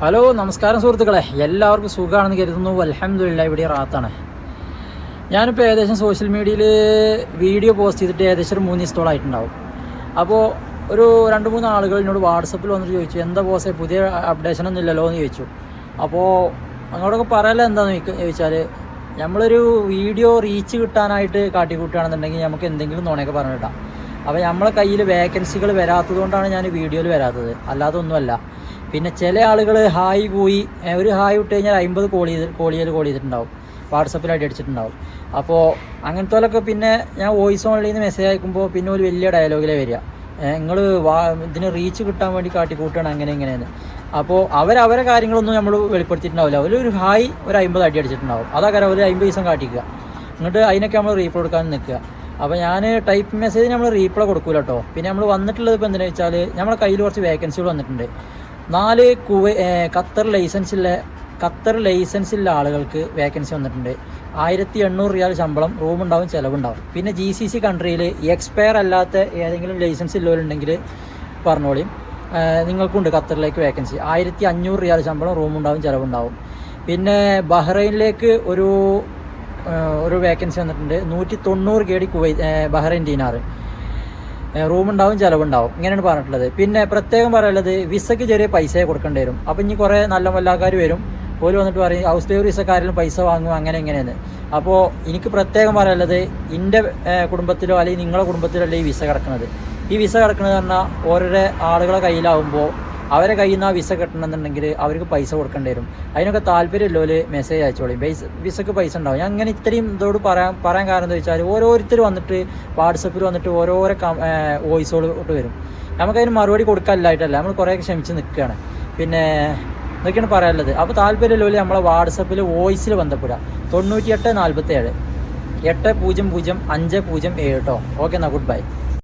Hello നമസ്കാരം സുഹൃത്തുക്കളെ. എല്ലാവർക്കും സുഖമാണെന്ന് കരുതുന്നു. അലഹമില്ല ഇവിടെ റാത്താണ്. ഞാനിപ്പോൾ ഏകദേശം സോഷ്യൽ മീഡിയയിൽ വീഡിയോ പോസ്റ്റ് ചെയ്തിട്ട് ഏകദേശം ഒരു മൂന്ന് ദിവസത്തോളായിട്ടുണ്ടാവും. അപ്പോൾ ഒരു രണ്ട് മൂന്ന് ആളുകൾ എന്നോട് വാട്സപ്പിൽ വന്നിട്ട് ചോദിച്ചു എന്താ പോസ്റ്റ് പുതിയ അപ്ഡേഷൻ ഒന്നും ഇല്ലല്ലോ എന്ന് ചോദിച്ചു. അപ്പോൾ അങ്ങോട്ടൊക്കെ പറയാലോ എന്താണെന്ന് ചോദിച്ചാൽ നമ്മളൊരു വീഡിയോ റീച്ച് കിട്ടാനായിട്ട് കാട്ടിക്കൂട്ടുകയാണെന്നുണ്ടെങ്കിൽ നമുക്ക് എന്തെങ്കിലും നുണയൊക്കെ പറഞ്ഞിട്ടാം അപ്പോൾ നമ്മളെ കയ്യിൽ വേക്കൻസികൾ വരാത്തത് കൊണ്ടാണ് ഞാൻ വീഡിയോയിൽ വരാത്തത്. അല്ലാതെ ഒന്നുമല്ല. പിന്നെ ചില ആളുകൾ ഹായ് പോയി ഒരു ഹായ് വിട്ട് കഴിഞ്ഞാൽ അമ്പത് കോൾ ചെയ്ത് കോൾ ചെയ്ത് കോൾ ചെയ്തിട്ടുണ്ടാവും. വാട്സപ്പിലായിട്ട് അടിച്ചിട്ടുണ്ടാവും. അപ്പോൾ അങ്ങനത്തോലൊക്കെ പിന്നെ ഞാൻ വോയിസ് ഓൺലൈനിൽ നിന്ന് മെസ്സേജ് അയക്കുമ്പോൾ പിന്നെ ഒരു വലിയ ഡയലോഗിലേ വരിക. നിങ്ങൾ വാ ഇതിന് റീച്ച് കിട്ടാൻ വേണ്ടി കാട്ടിക്കൂട്ടാണ് അങ്ങനെ ഇങ്ങനെയെന്ന് അപ്പോൾ അവരവരെ കാര്യങ്ങളൊന്നും നമ്മൾ വെളിപ്പെടുത്തിയിട്ടുണ്ടാവില്ല. അവരൊരു ഹായ് ഒരു അമ്പത് അടി അടിച്ചിട്ടുണ്ടാവും. അതൊക്കെ ഒരു അമ്പത് ദിവസം കാട്ടിക്കുക. എന്നിട്ട് അതിനൊക്കെ നമ്മൾ റീപ്ലൈ കൊടുക്കാൻ നിൽക്കുക. അപ്പോൾ ഞാൻ ടൈപ്പ് മെസ്സേജ് നമ്മൾ റീപ്ലൈ കൊടുക്കില്ല കേട്ടോ പിന്നെ നമ്മൾ വന്നിട്ടുള്ളത് ഇപ്പോൾ എന്തിനാ വെച്ചാൽ നമ്മുടെ കയ്യിൽ കുറച്ച് വേക്കൻസികൾ വന്നിട്ടുണ്ട്. നാല് കുവൈ ഖത്തർ ലൈസൻസുള്ള ഖത്തർ ലൈസൻസുള്ള ആളുകൾക്ക് വേക്കൻസി വന്നിട്ടുണ്ട്. ആയിരത്തി എണ്ണൂറ് റിയാൽ ശമ്പളം റൂം ഉണ്ടാവും ചിലവുണ്ടാവും. പിന്നെ ജി സി സി കൺട്രിയിൽ എക്സ്പയർ അല്ലാത്ത ഏതെങ്കിലും ലൈസൻസ് ഉള്ളവരുണ്ടെങ്കിൽ പറഞ്ഞോളിയും നിങ്ങൾക്കുണ്ട് ഖത്തറിലേക്ക് വേക്കൻസി. ആയിരത്തി അഞ്ഞൂറ് റിയാൽ ശമ്പളം റൂം ഉണ്ടാവും ചിലവുണ്ടാവും. പിന്നെ ബഹ്റൈനിലേക്ക് ഒരു ഒരു വേക്കൻസി വന്നിട്ടുണ്ട്. നൂറ്റി തൊണ്ണൂറ് കേടി കുവൈ ബഹ്റൈൻ ദീനാറ് റൂം ഉണ്ടാവും ചിലവുണ്ടാവും. ഇങ്ങനെയാണ് പറഞ്ഞിട്ടുള്ളത്. പിന്നെ പ്രത്യേകം പറയാനുള്ളത് വിസയ്ക്ക് ചെറിയ പൈസ കൊടുക്കേണ്ടി വരും. അപ്പം ഇനി കുറേ നല്ല വല്ലാക്കാർ വരും. പോലും വന്നിട്ട് പറയും ഹൗസ് ഡ്രൈവർ വിസക്കാരിലും പൈസ വാങ്ങും അങ്ങനെ ഇങ്ങനെയെന്ന്. അപ്പോൾ എനിക്ക് പ്രത്യേകം പറയാനുള്ളത് എന്റെ കുടുംബത്തിലോ അല്ലെങ്കിൽ നിങ്ങളുടെ കുടുംബത്തിലോ അല്ല ഈ വിസ കിടക്കുന്നത് ഈ വിസ കിടക്കുന്നത് പറഞ്ഞാൽ ഓരോരോ ആളുകളെ കയ്യിലാവുമ്പോൾ അവരെ കയ്യിൽ നിന്ന് ആ വിസ കിട്ടണമെന്നുണ്ടെങ്കിൽ അവർക്ക് പൈസ കൊടുക്കേണ്ടി വരും. അതിനൊക്കെ താല്പര്യമില്ലോൽ മെസ്സേജ് അയച്ചോളി. പൈസ വിസക്ക് പൈസ ഉണ്ടാവും. ഞാൻ അങ്ങനെ ഇത്രയും ഇതോട് പറയാൻ പറയാൻ കാരണം എന്താ വെച്ചാൽ ഓരോരുത്തർ വന്നിട്ട് വാട്സപ്പിൽ വന്നിട്ട് ഓരോരോ വോയിസുകൾ ഇട്ട് വരും. നമുക്കതിന് മറുപടി കൊടുക്കാനില്ലായിട്ടല്ല. നമ്മൾ കുറേ ക്ഷമിച്ച് നിൽക്കുകയാണ് പിന്നെ ഇതൊക്കെയാണ് പറയാനുള്ളത്. അപ്പോൾ താല്പര്യമില്ലോൽ നമ്മളെ വാട്സപ്പിൽ വോയിസിൽ ബന്ധപ്പെടുക. തൊണ്ണൂറ്റി എട്ട് നാൽപ്പത്തി ഏഴ് എട്ട് പൂജ്യം പൂജ്യം അഞ്ച് പൂജ്യം ഏഴ് കേട്ടോ ഓക്കെ എന്നാൽ ഗുഡ് ബൈ